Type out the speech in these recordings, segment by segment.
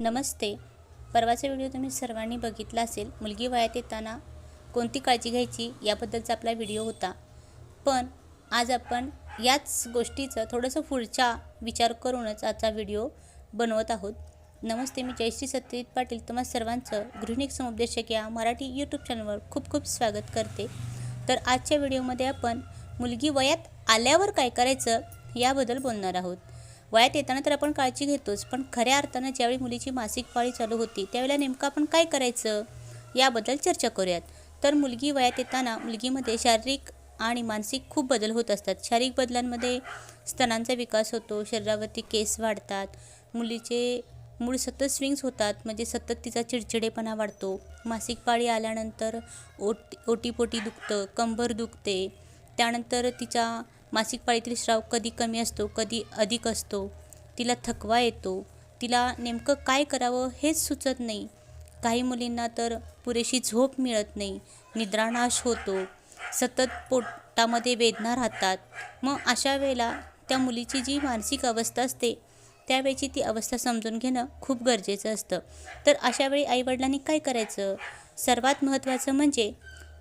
नमस्ते. परवाचा video तुम्ही सर्वांनी बघितला असेल मुलगी वयात येताना कोणती काळजी घ्यायची याबद्दलचा आपला व्हिडिओ होता. पण आज आपण याच गोष्टीचं थोडंसं पुढचा विचार करूनच आजचा व्हिडिओ बनवत आहोत. नमस्ते मी जयश्री सत्यजित पाटील तुम्हा सर्वांचं गृहिणिक समुपदेशक या मराठी यूट्यूब चॅनलवर खूप खूप स्वागत करते. तर आजच्या व्हिडिओमध्ये आपण मुलगी वयात आल्यावर काय करायचं याबद्दल बोलणार आहोत. वयात येताना तर आपण काळजी घेतोच पण खऱ्या अर्थानं ज्यावेळी मुलीची मासिक पाळी चालू होती त्यावेळेला नेमकं आपण काय करायचं याबद्दल चर्चा करूयात. तर मुलगी वयात येताना मुलगीमध्ये शारीरिक आणि मानसिक खूप बदल होत असतात. शारीरिक बदलांमध्ये स्तनांचा विकास होतो शरीरावरती केस वाढतात मुलीचे मूळ सतत स्विंग्स होतात म्हणजे सतत तिचा चिडचिडेपणा वाढतो. मासिक पाळी आल्यानंतर ओट ओटीपोटी दुखतं कंबर दुखते त्यानंतर तिचा मासिक पाळीतील स्राव कधी कमी असतो कधी अधिक असतो? तिला थकवा येतो. तिला नेमकं काय करावं हेच सुचत नाही. काही मुलींना तर पुरेशी झोप मिळत नाही. निद्रानाश होतो. सतत पोटामध्ये वेदना राहतात. मग अशा वेळेला त्या मुलीची जी मानसिक अवस्था असते त्यावेळची ती अवस्था समजून घेणं खूप गरजेचं असतं. तर अशावेळी आईवडिलांनी काय करायचं? सर्वात महत्त्वाचं म्हणजे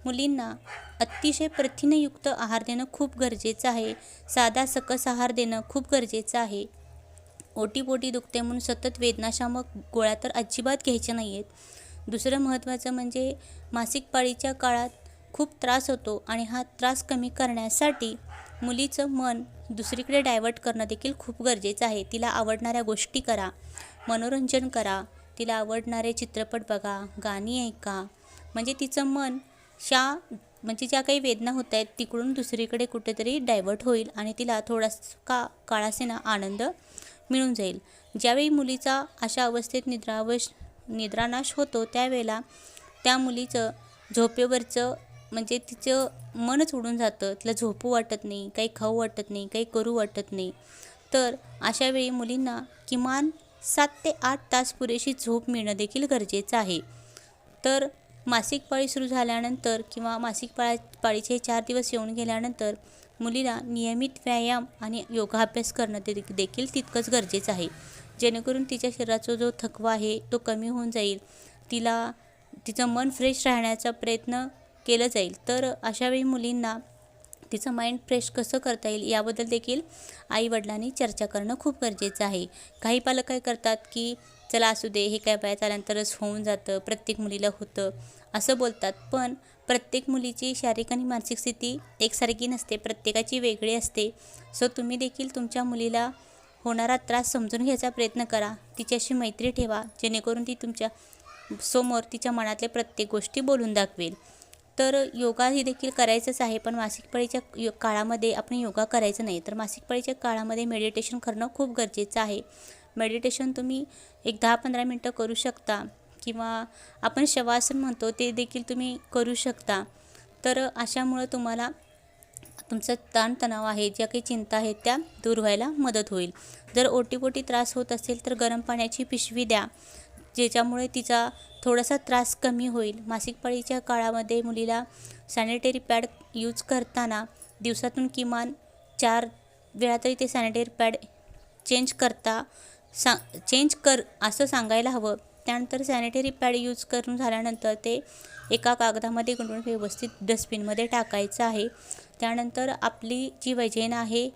मुलींना अतिशय प्रथिनयुक्त आहार देणं खूप गरजेचं आहे. साधा सकस आहार देणं खूप गरजेचं आहे. ओटीपोटी दुखते म्हणून सतत वेदनाशामक गोळ्या तर अजिबात घ्यायच्या नाही आहेत दुसरं महत्त्वाचं म्हणजे मासिक पाळीच्या काळात खूप त्रास होतो आणि हा त्रास कमी करण्यासाठी मुलीचं मन दुसरीकडे डायवर्ट करणं देखील खूप गरजेचं आहे. तिला आवडणाऱ्या गोष्टी करा मनोरंजन करा तिला आवडणारे चित्रपट बघा गाणी ऐका. म्हणजे तिचं मन शा म्हणजे ज्या काही वेदना होत आहेत तिकडून दुसरीकडे कुठेतरी डायव्हर्ट होईल आणि तिला थोडासा का काळासेना आनंद मिळून जाईल. ज्यावेळी मुलीचा अशा अवस्थेत निद्रावश निद्रानाश होतो त्यावेळेला त्या मुलीचं झोपेवरचं म्हणजे तिचं मनच उडून जातं. तिला झोपू वाटत नाही काही खाऊ वाटत नाही काही करू वाटत नाही. तर अशावेळी मुलींना किमान सात ते आठ तास पुरेशी झोप मिळणं देखील गरजेचं आहे. तर मासिक पाळी सुरू झाल्यानंतर किंवा मासिक पाळा पाळीचे चार दिवस येऊन गेल्यानंतर मुलीला नियमित व्यायाम आणि योगाभ्यास करणं ते देखील तितकंच गरजेचं आहे. जेणेकरून तिच्या शरीराचा जो थकवा आहे तो कमी होऊन जाईल. तिला तिचं मन फ्रेश राहण्याचा प्रयत्न केलं जाईल. तर अशावेळी मुलींना तिचं माइंड फ्रेश कसं करता येईल याबद्दल देखील आईवडिलांनी चर्चा करणं खूप गरजेचं आहे. काही पालक काय करतात की चला असू दे हे काय वयात आल्यानंतरच होऊन जातं प्रत्येक मुलीला होतं. असं बोलतात. पण प्रत्येक मुलीची शारीरिक आणि मानसिक स्थिती एकसारखी नसते. प्रत्येकाची वेगळी असते. सो तुम्ही देखील तुमच्या मुलीला होणारा त्रास समजून घ्यायचा प्रयत्न करा. तिच्याशी मैत्री ठेवा. जेणेकरून ती तुमच्यासमोर तिच्या मनातल्या प्रत्येक गोष्टी बोलून दाखवेल. तर योगा ही देखील करायचंच आहे. पण मासिक पाळीच्या यो काळामध्ये आपण योगा करायचं नाही. तर मासिक पाळीच्या काळामध्ये मेडिटेशन करणं खूप गरजेचं आहे. मेडिटेशन तुम्ही एक दहा पंधरा मिनटं करू शकता. किंवा आपण शवासन म्हणतो ते देखील तुम्ही करू शकता. तर अशामुळं तुम्हाला तुमचं ताणतणाव आहे ज्या काही चिंता आहेत त्या दूर व्हायला मदत होईल. जर ओटीपोटी त्रास होत असेल तर गरम पाण्याची पिशवी द्या ज्याच्यामुळे तिचा थोडासा त्रास कमी होईल. मासिक पाळीच्या काळामध्ये मुलीला सॅनिटरी पॅड यूज करताना दिवसातून किमान चार वेळा तरी ते सॅनिटरी पॅड चेंज करता सा चेंज कर असं सांगायला हवं. त्यानंतर सॅनिटरी पॅड यूज करून झाल्यानंतर ते एका कागदामध्ये गुंडून व्यवस्थित डस्टबिनमध्ये टाकायचं आहे. त्यानंतर आपली जी वजैना आहे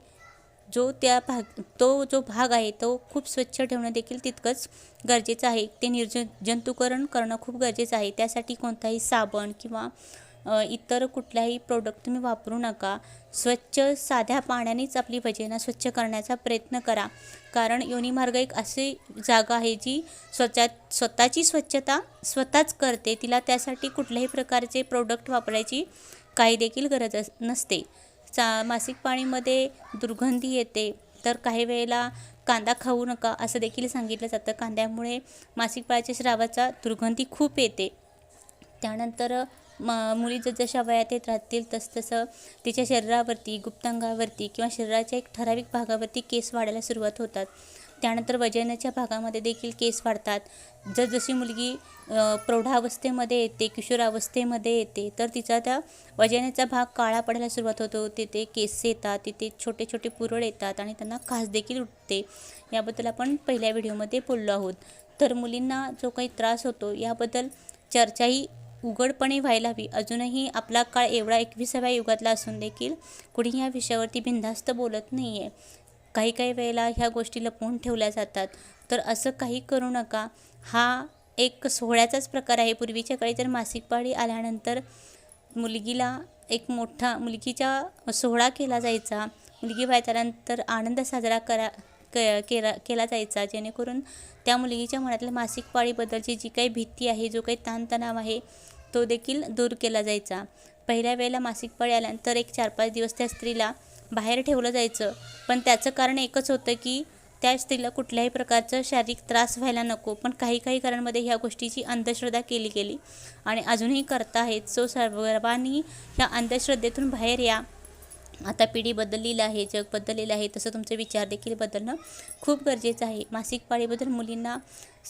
जो त्या भाग तो जो भाग आहे तो खूप स्वच्छ ठेवणं देखील तितकंच गरजेचं आहे. ते निर्ज जंतुकरण करणं खूप गरजेचं आहे. त्यासाठी कोणताही साबण किंवा इतर कुठल्याही प्रोडक्ट तुम्ही वापरू नका. स्वच्छ साध्या पाण्यानेच आपली वजना स्वच्छ करण्याचा प्रयत्न करा. कारण योनिमार्ग एक अशी जागा आहे जी स्वच्छ स्वतःची स्वच्छता स्वतःच करते. तिला त्यासाठी कुठल्याही प्रकारचे प्रोडक्ट वापरायची काही देखील गरज नसते. चा मासिक पाणीमध्ये दुर्गंधी येते तर काही वेळेला कांदा खाऊ नका असं देखील सांगितलं जातं. कांद्यामुळे मासिक पाळीच्या स्रावाचा दुर्गंधी खूप येते. त्यानंतर म मुली जसजशा वयात येत राहतील तसतसं तिच्या शरीरावरती गुप्तांगावरती किंवा शरीराच्या एक ठराविक भागावरती केस वाढायला सुरुवात होतात. त्यानंतर वजनाच्या भागामध्ये देखील केस वाढतात. जसजशी मुलगी प्रौढावस्थेमध्ये येते किशोरावस्थेमध्ये येते तर तिचा त्या वजनाचा भाग काळा पडायला सुरुवात होतो. तिथे केस येतात तिथे छोटे छोटे पुरळ येतात आणि त्यांना खास देखील उठते. याबद्दल आपण पहिल्या व्हिडिओमध्ये बोललो आहोत. तर मुलींना जो काही त्रास होतो याबद्दल चर्चाही उघडपणे व्हायला हवी. अजूनही आपला काळ एवढा एकविसाव्या युगातला असून देखील कुणी या विषयावरती बिनधास्त बोलत नाही आहे काही काही वेळेला ह्या गोष्टी लपवून ठेवल्या जातात. तर असं काही करू नका. हा एक सोहळ्याचाच प्रकार आहे. पूर्वीच्या काळी तर मासिक पाळी आल्यानंतर मुलगीला एक मोठा मुलगीचा सोहळा केला जायचा. मुलगी व्हायच्यानंतर आनंद साजरा करा क केला केला जायचा. जेणेकरून त्या मुलगीच्या मनातल्या मासिक पाळीबद्दलची जी काही भीती आहे जो काही ताणतणाव आहे तो देखील दूर केला जायचा. पहिल्या वेळेला मासिक पाळी आल्यानंतर एक चार पाच दिवस त्या स्त्रीला बाहेर ठेवलं जायचं. पण त्याचं कारण एकच होतं की त्या स्त्रीला कुठल्याही प्रकारचं शारीरिक त्रास व्हायला नको. पण काही काही घरांमध्ये ह्या गोष्टीची अंधश्रद्धा केली गेली. आणि अजूनही करता आहेत. सो सर्वांनी ह्या अंधश्रद्धेतून बाहेर या. आता पिढी बदललेली आहे. जग बदललेलं आहे. तसं तुमचे विचार देखील बदलणं खूप गरजेचं आहे. मासिक पाळीबद्दल मुलींना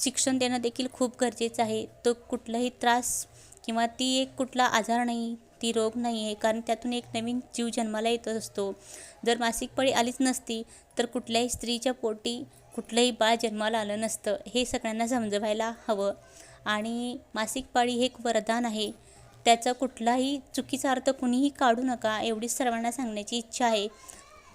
शिक्षण देणं देखील खूप गरजेचं आहे. तो कुठलाही त्रास किंवा ती एक कुठला आजार नाही ती रोग नाही आहे कारण त्यातून एक नवीन जीव जन्माला येत असतो. जर मासिक पाळी आलीच नसती तर कुठल्याही स्त्रीच्या पोटी कुठलंही बाळ जन्माला आलं नसतं हे सगळ्यांना समजवायला हवं. आणि मासिक पाळी हे एक वरदान आहे. त्याचा कुठलाही चुकीचा अर्थ कुणीही काढू नका एवढीच सर्वांना सांगण्याची इच्छा आहे.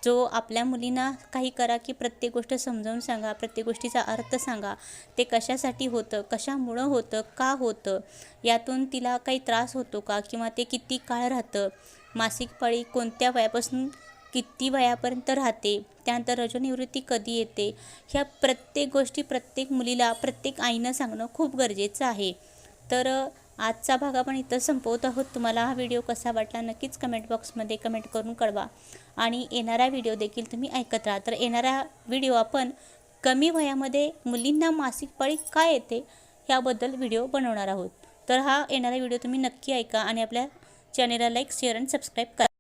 जो आपल्या मुलींना काही करा की प्रत्येक गोष्ट समजावून सांगा प्रत्येक गोष्टीचा अर्थ सांगा. ते कशासाठी होतं कशामुळं होतं का होतं यातून तिला काही त्रास होतो का किंवा ते किती काळ राहतं? मासिक पाळी कोणत्या वयापासून किती वयापर्यंत राहते? त्यानंतर रजोनिवृत्ती कधी येते? ह्या प्रत्येक गोष्टी प्रत्येक मुलीला प्रत्येक आईनं सांगणं खूप गरजेचं आहे. तर आजचा भाग आपण इथं संपवत आहोत. तुम्हाला हा व्हिडिओ कसा वाटला नक्कीच कमेंट बॉक्समध्ये कमेंट करून कळवा. आणि येणारा व्हिडिओ देखील तुम्ही ऐकत राहा. तर येणारा व्हिडिओ आपण कमी वयामध्ये मुलींना मासिक पाळी काय येते ह्याबद्दल व्हिडिओ बनवणार आहोत. तर हा येणारा व्हिडिओ तुम्ही नक्की ऐका आणि आपल्या चॅनेलला लाईक शेअर आणि सबस्क्राईब करा.